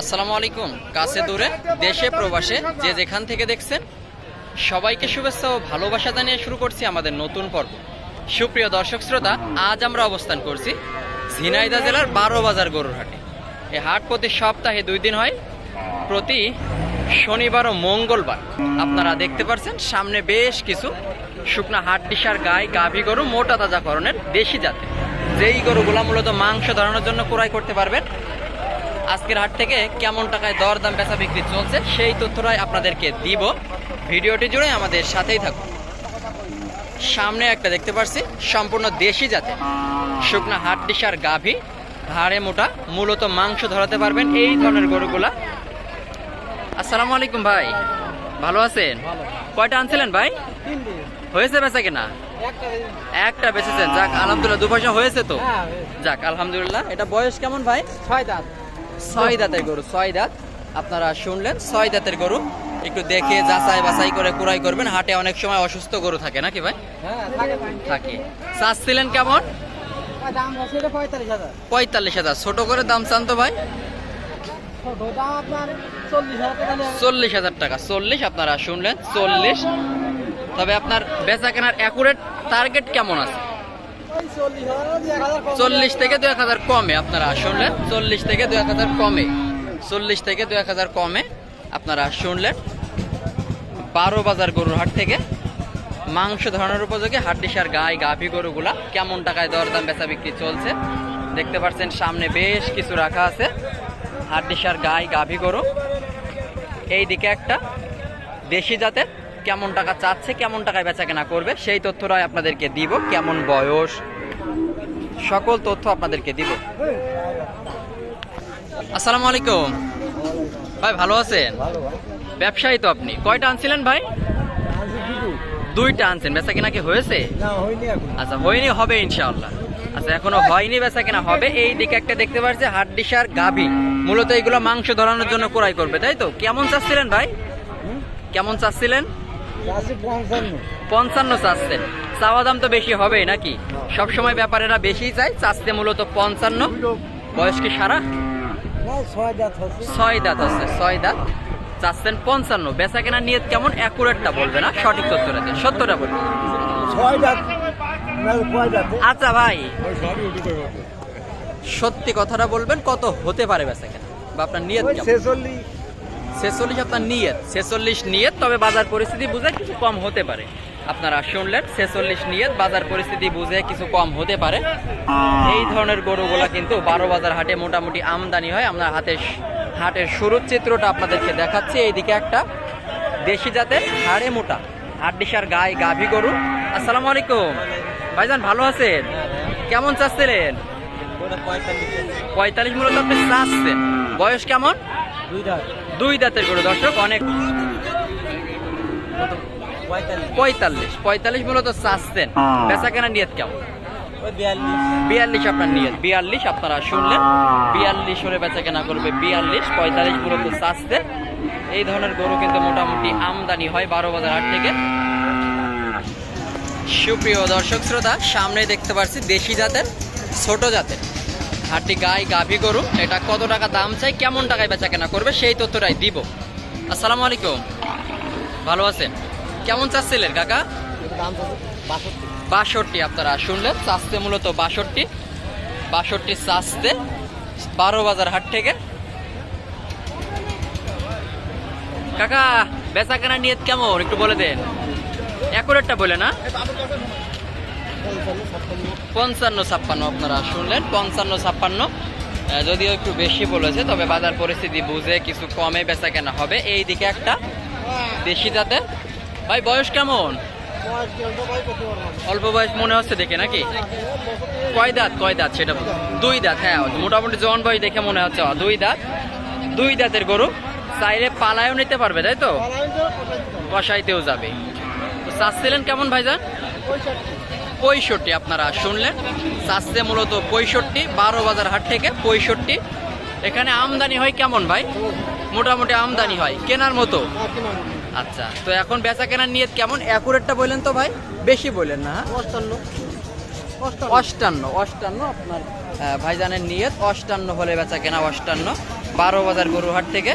আসসালামু আলাইকুম। কাছে দূরে, দেশে, প্রবাসে, যে যেখান থেকে দেখছেন, সবাইকে শুভেচ্ছা ও ভালোবাসা জানিয়ে শুরু করছি আমাদের নতুন পর্ব। সুপ্রিয় দর্শক শ্রোতা, আজ আমরা অবস্থান করছি ঝিনাইদা জেলার বারো বাজার গরুর হাটে। এই হাট প্রতি সপ্তাহে দুই দিন হয়, প্রতি শনিবার ও মঙ্গলবার। আপনারা দেখতে পাচ্ছেন সামনে বেশ কিছু শুকনা হাট ডিসার গায়ে গাভী গরু, মোটা তাজাকরণের দেশি জাতে যেই গরুগুলা মূলত মাংস ধরানোর জন্য ক্রয় করতে পারবেন আজকের হাট থেকে কেমন টাকায় দর দাম বেচা বিক্রি চলছে সেই তথ্যটাই আপনাদেরকে দিব। ভিডিওটি জুড়ে আমাদের সাথেই থাকুন। সামনে একটা দেখতে পাচ্ছি সম্পূর্ণ দেশি জাতে শুকনা হাট ডিসার গাভী হাড়ে মোটা মূলত মাংস ধরাতে পারবেন এই ধরনের গরুগুলা। আসসালামু আলাইকুম ভাই ভালো আছেন? কয়টা আনছিলেন ভাই? হয়েছে বেচা কিনা? একটা বেচেছেন যাক আলহামদুলিল্লাহ দু পয়সা হয়েছে তো। যাক আলহামদুলিল্লাহ এটা বয়স কেমন ভাই? ছয় দাঁত। ছয় দাঁতের গরু ছয় দাঁত আপনারা শুনলেন ছয় দাঁতের গরু। একটু দেখে যাচাই বাছাই করে কুড়াই করবেন। হাটে অনেক সময় অসুস্থ গরু থাকে নাকি ভাই? হ্যাঁ থাকে। চাচ্ছিলেন কেমন? পঁয়তাল্লিশ হাজার। ছোট করে দাম চান তো ভাই? আপনার চল্লিশ হাজার টাকা চল্লিশ আপনারা শুনলেন চল্লিশ। তবে আপনার বেচা কেনার অ্যাকুরেট টার্গেট কেমন আছে? চল্লিশ থেকে দু এক হাজার কমে আপনারা শুনলেন। চল্লিশ থেকে দু এক হাজার কমে। চল্লিশ থেকে দু এক হাজার কমে আপনারা শুনলেন। বারো বাজার গরুর হাট থেকে মাংস ধরানোর উপযোগী হাড্ডিসার গায়ে গাভী গরুগুলা কেমন টাকায় দরদাম বেচা বিক্রি চলছে? দেখতে পাচ্ছেন সামনে বেশ কিছু রাখা আছে। হাড্ডিসার গায়ে গাভী গরু। এই দিকে একটা দেশি জাতের কেমন টাকা চাচ্ছে কেমন টাকায় বেচা কেনা করবে সেই তথ্যটাই আপনাদেরকে দিব। কেমন বয়স সকল তথ্য আপনাদেরকে দিব। আসসালামু আলাইকুম। ভাই ভালো আছেন? ব্যবসায়ী তো আপনি। কয়টা আনছিলেন ভাই? দুইটা আনছেন। বেচা কিনা কি হয়েছে? আচ্ছা হয়নি হবে ইনশাআল্লাহ। আচ্ছা এখনও হয়নি বেচা কিনা হবে। এই দিকে একটা দেখতে পাচ্ছি হাড্ডিসার গাভী। মূলত এইগুলো মাংস ধরানোর জন্য ক্রয় করবে তাই তো? কেমন চাচ্ছিলেন ভাই? কেমন চাচ্ছিলেন? পঞ্চান্ন। চাচ্ছেন চাওয়া দাম তো বেশি হবে নাকি? সবসময় ব্যাপারেরা বেশি চাই চাচ্ছে মূলত পঞ্চান্ন। বয়স কি সারা? ছয় দাঁত ছয় দাঁত আছে ছয় দাঁত। চাচ্ছেন পঞ্চান্ন। বেচা কেনার নিয়ত কেমন? অ্যাকুরেটটা বলবে না সঠিক তথ্যটা দিয়ে সত্যটা বলবে আচ্ছা ভাই। সত্যি কথাটা বলবেন কত হতে পারে বেচা কেনা? বা আপনার নিয়ত কেমন? ছেচল্লিশ। ছেচল্লিশ আপনার নিয়ত ছেচল্লিশ নিয়ত তবে বাজার পরিস্থিতি বুঝে কিছু কম হতে পারে। আপনারা শুনলেন ছেচল্লিশ নিয়ত বাজার পরিস্থিতি বুঝে কিছু কম হতে পারে। এই ধরনের গরুগুলা কিন্তু বারো বাজার হাটে মোটামুটি আমদানি হয়। আমরা হাতে হাটের শুরুর চিত্রটা আপনাদেরকে দেখাচ্ছি। এইদিকে একটা দেশি জাতের হাড়ে মোটা হাড্ডিসার গায়ে গাভী গরু। আসসালামু আলাইকুম। ভাইজান ভালো আছেন? কেমন চাচ্ছিলেন? পঁয়তাল্লিশ। মূলত আপনি চাচ্ছেন। বয়স কেমন? দুই দুই দাঁতের গরু দর্শক অনেক পঁয়তাল্লিশ। পঁয়তাল্লিশ। মূলত চাচ্ছেন বেচা কেনা নিয়ত কেমন? বিয়াল্লিশ। আপনার নিয়ত। বিয়াল্লিশ আপনারা শুনলেন। বিয়াল্লিশ হলে বেচা কেনা করবে বিয়াল্লিশ পঁয়তাল্লিশ মূলত চাচ্ছে এই ধরনের গরু কিন্তু মোটামুটি আমদানি হয় বারো বাজার হাট থেকে। সুপ্রিয় দর্শক শ্রোতা সামনে দেখতে পাচ্ছি দেশি জাতের ছোট জাতের। হাটটি গাই গাভী গরু, এটা কত টাকা দাম চাই, কেমন টাকায় বেচা কেনা করবে সেই তথ্যটাই দিব। আসসালামু আলাইকুম। ভালো আছেন? কেমন চাচ্ছিলেন কাকা? বাষট্টি আপনারা শুনলেন চাষতে মূলত বাষট্টি। বাষট্টি চাষতে বারো বাজার হাট থেকে। কাকা, বেচা কেনা নিয়ত কেমন? একটু বলে দেন। অ্যাকুরেটটা বলে না? পঞ্চান্ন ছাপ্পান্ন আপনারা শুনলেন পঞ্চান্ন ছাপ্পান্ন। যদিও একটু বেশি বলেছে তবে বাজার পরিস্থিতি বুঝে কিছু কমে বেচা কেনা হবে। এই দিকে একটা দেশি জাতের। ভাই বয়স কেমন? অল্প বয়স মনে হচ্ছে দেখে নাকি? কয় দাঁত? কয় দাঁত? সেটা দুই দাঁত হ্যাঁ মোটামুটি জন বয়স দেখে মনে হচ্ছে। দুই দাঁত। দুই দাঁতের গরু। চাইলে পালায়ও নিতে পারবে তাই তো? কষাইতেও যাবে। তো চাচ্ছিলেন কেমন ভাইজান? পঁয়ষট্টি আপনারা শুনলেন। চাচ্ছে মূলত পঁয়ষট্টি বারো বাজার হাট থেকে পঁয়ষট্টি। এখানে আমদানি হয় কেমন ভাই? মোটামুটি আমদানি হয় কেনার মতো? আচ্ছা তো এখন বেচা কেনার নিয়ত কেমন? অ্যাকুরেটটা বললেন তো ভাই বেশি বললেন না হ্যাঁ? অষ্টান্ন। অষ্টান্ন। অষ্টান্ন আপনার আহ, ভাইজানের নিয়ত অষ্টান্ন হলে বেচা কেনা অষ্টান্ন বারো বাজার গরুহাট থেকে।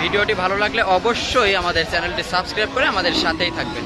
ভিডিওটি ভালো লাগলে অবশ্যই আমাদের চ্যানেলটি সাবস্ক্রাইব করে আমাদের সাথেই থাকবেন।